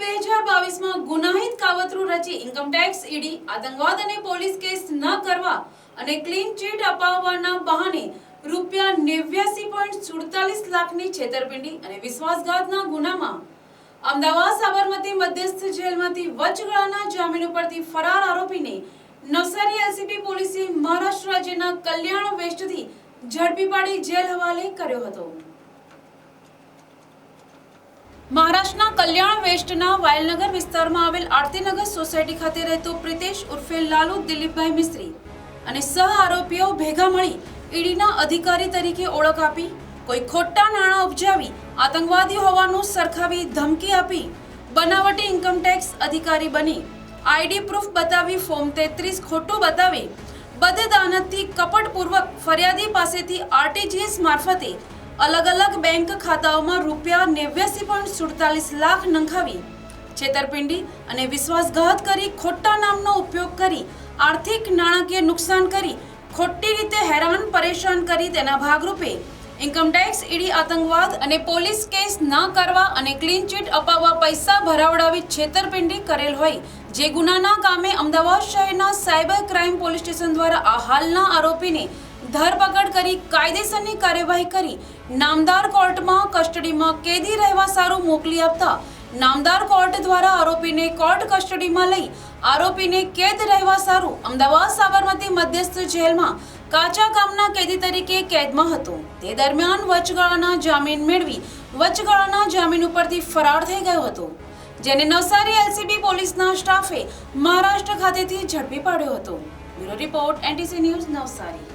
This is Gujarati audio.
બે હજાર બાવીસમાં ગુનાહિત કાવતરું રચી ઇન્કમટેક્સ ઈડી, આતંકવાદ અને પોલીસ કેસ ન કરવા અને ક્લીન ચીટ અપાવવાના બહાને રૂપિયા નેવ્યાસી પોઈન્ટ સુડતાલીસ લાખની છેતરપિંડી અને વિશ્વાસઘાતના ગુનામાં. અમદાવાદ સાબરમતી મધ્યસ્થ જેલમાંથી વચગાળાના જામીન ઉપરથી ફરાર આરોપીને નવસારી એલસીબી પોલીસે મહારાષ્ટ્ર રાજ્યના કલ્યાણ વેસ્ટથી ઝડપી પાડી જેલ હવાલે કર્યો હતો. મહારાષ્ટ્રના કલ્યાણ વેસ્ટના વાયલનગર વિસ્તારમાં આવેલ આરતીનગર સોસાયટી ખાતે રહેતો પ્રિતેશ ઉર્ફે લાલુ દિલીપભાઈ મિસ્ત્રી અને સહ આરોપીઓ ભેગા મળી ઈડીના અધિકારી તરીકે ઓળખ આપી, કોઈ ખોટા નાણાં ઉપજાવી, આતંકવાદી હોવાનું સરખાવી ધમકી આપી, બનાવટી ઇન્કમટેક્સ અધિકારી બની, આઈડી પ્રૂફ બતાવી ફોર્મ તેત્રીસ ખોટું બતાવી બદદાનતથી કપટપૂર્વક ફરિયાદી પાસેથી આરટીજીએસ મારફતે અલગ અલગ બેંક ખાતાઓમાં રૂપિયા નેવ્યાસી પોઈન્ટ સુડતાલીસ લાખ નંખાવી. છેતરપિંડી અને વિશ્વાસઘાત કરી ખોટા નામનો ઉપયોગ કરી આર્થિક નાણાકીય નુકસાન કરી ખોટી રીતે હેરાન પરેશાન કરી તેના ભાગરૂપે. ઇન્કમટેક્સ ઈડી આતંકવાદ અને પોલીસ કેસ ન કરવા અને ક્લીન ચીટ અપાવવા પૈસા ભરાવડાવી છેતરપિંડી કરેલ હોય. જે ગુનાના કામે અમદાવાદ શહેરના સાયબર ક્રાઇમ પોલીસ સ્ટેશન દ્વારા આ હાલના આરોપીને ધરપકડ કરી કાયદેસરની કાર્યવાહી કરી નામદાર કોર્ટમાં કસ્ટડીમાં કેદી રહેવા સારું મોકલી આપતા નામદાર કોર્ટ દ્વારા આરોપીને કોર્ટ કસ્ટડીમાં લઈ આરોપીને કેદ રહેવા સારું અમદાવાદ સાબરમતી મધ્યસ્થ જેલમાં કાચા કામના કેદી તરીકે કેદમાં હતો. તે દરમિયાન વચગાળાના જામીન મેળવી વચગાળાના જામીન ઉપરથી ફરાર થઈ ગયો હતો, જેને નવસારી એલસીબી પોલીસના સ્ટાફે મહારાષ્ટ્ર ખાતેથી ઝડપી પાડ્યો હતો. Bureau report NTC news Navsari.